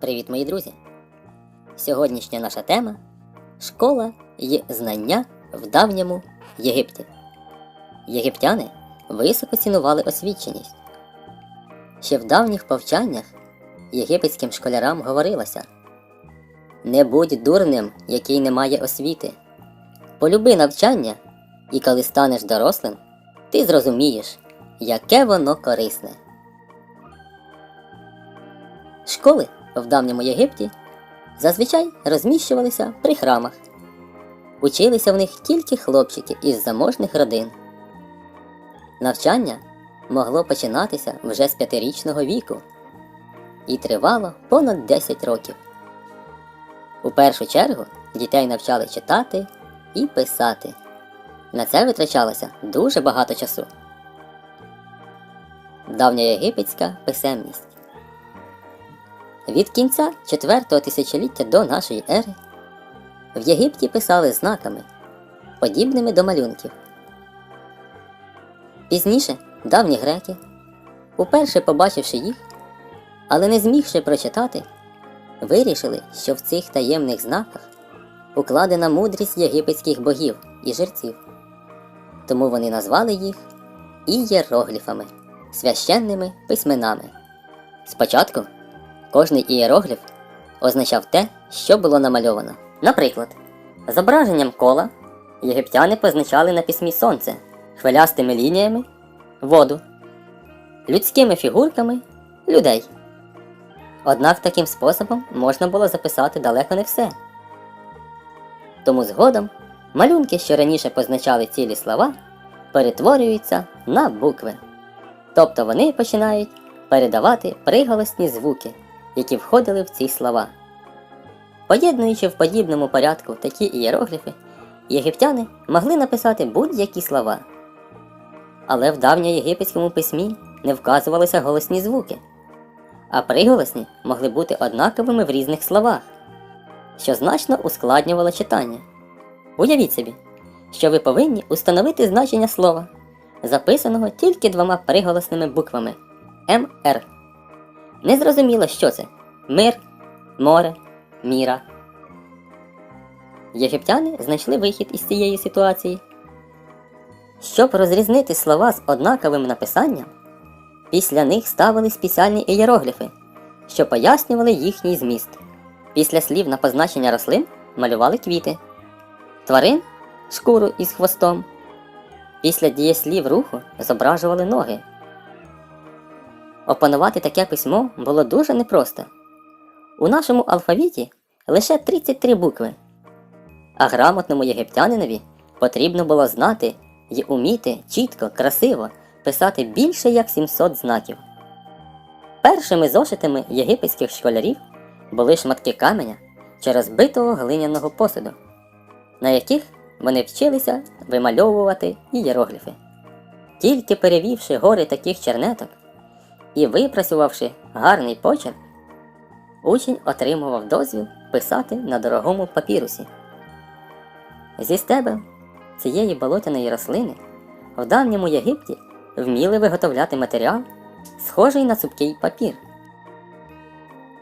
Привіт, мої друзі! Сьогоднішня наша тема школа і знання в давньому Єгипті. Єгиптяни високо цінували освіченість. Ще в давніх повчаннях єгипетським школярам говорилося Не будь дурним, який не має освіти. Полюби навчання, і коли станеш дорослим, ти зрозумієш, яке воно корисне. Школи в давньому Єгипті зазвичай розміщувалися при храмах. Училися в них тільки хлопчики із заможних родин. Навчання могло починатися вже з п'ятирічного віку і тривало понад 10 років. У першу чергу дітей навчали читати і писати. На це витрачалося дуже багато часу. Давньоєгипетська писемність. Від кінця 4 тисячоліття до нашої ери в Єгипті писали знаками, подібними до малюнків. Пізніше давні греки, уперше побачивши їх, але не змігши прочитати, вирішили, що в цих таємних знаках укладена мудрість єгипетських богів і жерців. Тому вони назвали їх ієрогліфами, священними письменами. Спочатку Кожний ієрогліф означав те, що було намальовано. Наприклад, зображенням кола єгиптяни позначали на письмі сонце, хвилястими лініями воду, людськими фігурками людей. Однак таким способом можна було записати далеко не все. Тому згодом малюнки, що раніше позначали цілі слова, перетворюються на букви. Тобто вони починають передавати приголосні звуки які входили в ці слова. Поєднуючи в подібному порядку такі ієрогліфи, єгиптяни могли написати будь-які слова. Але в давньоєгипетському письмі не вказувалися голосні звуки, а приголосні могли бути однаковими в різних словах, що значно ускладнювало читання. Уявіть собі, що ви повинні установити значення слова, записаного тільки двома приголосними буквами МР. Незрозуміло, що це мир, море, міра. Єгиптяни знайшли вихід із цієї ситуації. Щоб розрізнити слова з однаковим написанням, після них ставили спеціальні ієрогліфи, що пояснювали їхній зміст. Після слів на позначення рослин малювали квіти, тварин шкуру із хвостом. Після дієслів руху зображували ноги. Опанувати таке письмо було дуже непросто. У нашому алфавіті лише 33 букви, а грамотному єгиптянинові потрібно було знати і уміти чітко, красиво писати більше як 700 знаків. Першими зошитами єгипетських школярів були шматки каменя чи розбитого глиняного посуду, на яких вони вчилися вимальовувати ієрогліфи. Тільки перевівши гори таких чернеток і випрацювавши гарний почерк, учень отримував дозвіл писати на дорогому папірусі. Зі стебел цієї болотяної рослини в давньому Єгипті вміли виготовляти матеріал, схожий на цупкий папір.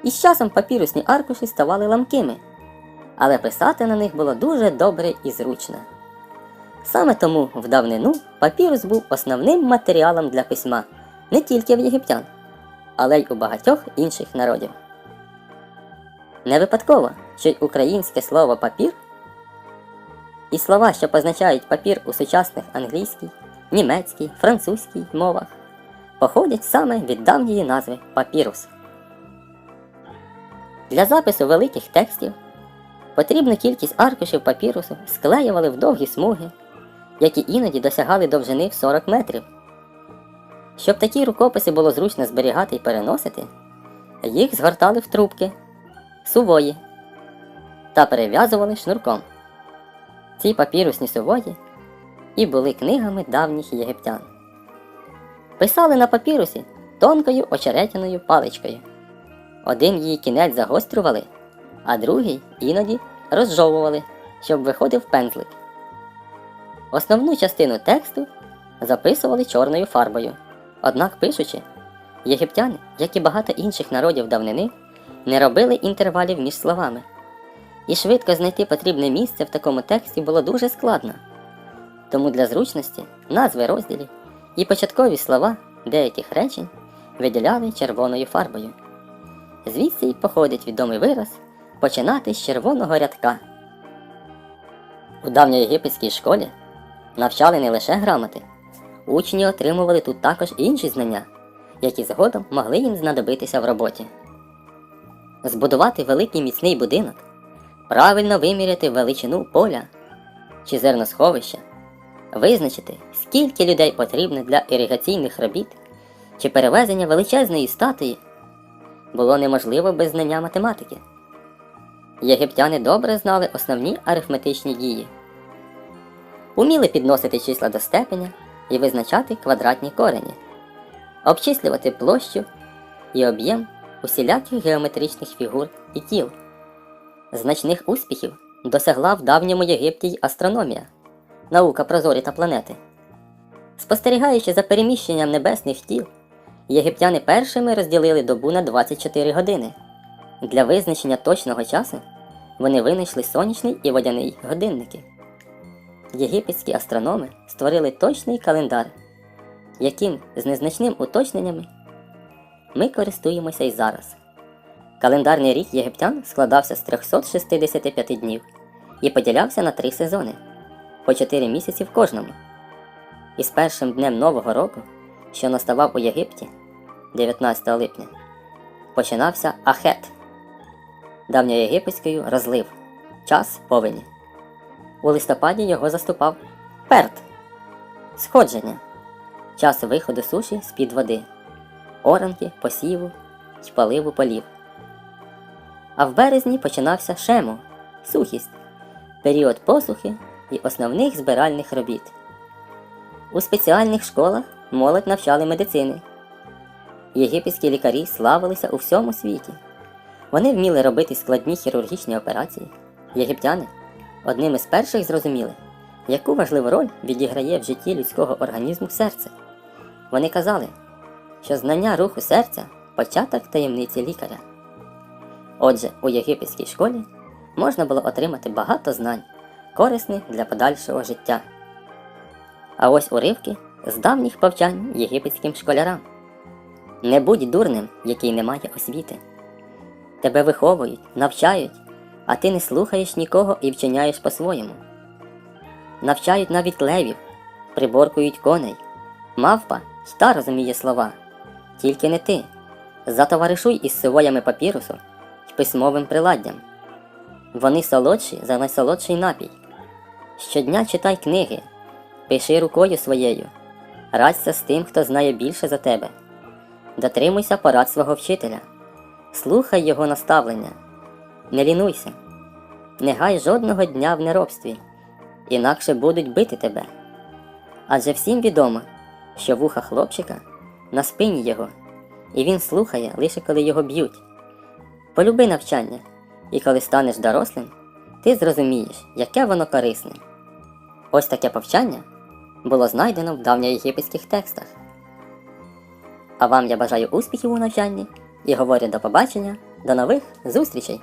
І з часом папірусні аркуші ставали ламкими, але писати на них було дуже добре і зручно. Саме тому в давнину папірус був основним матеріалом для письма не тільки в єгиптян, але й у багатьох інших народів. Не випадково, що й українське слово папір і слова, що позначають папір у сучасних англійській, німецькій, французькій мовах, походять саме від давньої назви папірус. Для запису великих текстів потрібну кількість аркушів папірусу склеювали в довгі смуги, які іноді досягали довжини в 40 метрів. Щоб такі рукописи було зручно зберігати і переносити, їх згортали в трубки, сувої та перев'язували шнурком. Ці папірусні сувої і були книгами давніх єгиптян. Писали на папірусі тонкою очеретяною паличкою. Один її кінець загострювали, а другий іноді розжовували, щоб виходив пензлик. Основну частину тексту записували чорною фарбою. Однак пишучи, єгиптяни, як і багато інших народів давнини, не робили інтервалів між словами, і швидко знайти потрібне місце в такому тексті було дуже складно. Тому для зручності назви розділів і початкові слова деяких речень виділяли червоною фарбою. Звідси й походить відомий вираз починати з червоного рядка. У давньоєгипетській школі навчали не лише грамоти, учні отримували тут також інші знання, які згодом могли їм знадобитися в роботі. Збудувати великий міцний будинок, правильно виміряти величину поля чи зерносховища, визначити, скільки людей потрібно для іригаційних робіт чи перевезення величезної статуї, було неможливо без знання математики. Єгиптяни добре знали основні арифметичні дії, уміли підносити числа до степеня і визначати квадратні корені, обчислювати площу і об'єм усіляких геометричних фігур і тіл. Значних успіхів досягла в давньому Єгипті й астрономія, наука про зорі та планети. Спостерігаючи за переміщенням небесних тіл, єгиптяни першими розділили добу на 24 години. Для визначення точного часу вони винайшли сонячний і водяний годинники. Єгипетські астрономи створили точний календар, яким з незначним уточненнями ми користуємося і зараз. Календарний рік єгиптян складався з 365 днів і поділявся на три сезони по 4 місяці в кожному. І з першим днем Нового року, що наставав у Єгипті 19 липня, починався Ахет, давньоєгипетською розлив, час повені. У листопаді його заступав Перт, сходження, час виходу суші з-під води, оранки, посіву й поливу полів. А в березні починався шему, сухість, період посухи і основних збиральних робіт. У спеціальних школах молодь навчали медицини. Єгипетські лікарі славилися у всьому світі. Вони вміли робити складні хірургічні операції. Єгиптяни одним із перших зрозуміли, яку важливу роль відіграє в житті людського організму серце. Вони казали, що знання руху серця початок таємниці лікаря. Отже, у єгипетській школі можна було отримати багато знань, корисних для подальшого життя. А ось уривки з давніх повчань єгипетським школярам. Не будь дурним, який не має освіти. Тебе виховують, навчають, а ти не слухаєш нікого і вчиняєш по-своєму. Навчають навіть левів, приборкують коней. Мавпа та розуміє слова. Тільки не ти. Затоваришуй із сивоями папірусу й письмовим приладдям. Вони солодші за найсолодший напій. Щодня читай книги, пиши рукою своєю, радься з тим, хто знає більше за тебе. Дотримуйся порад свого вчителя, слухай його наставлення, не лінуйся, не гай жодного дня в неробстві, інакше будуть бити тебе. Адже всім відомо, що вуха хлопчика на спині його, і він слухає лише коли його б'ють. Полюби навчання, і коли станеш дорослим, ти зрозумієш, яке воно корисне. Ось таке повчання було знайдено в давньоєгипетських текстах. А вам я бажаю успіхів у навчанні і говорю до побачення, до нових зустрічей!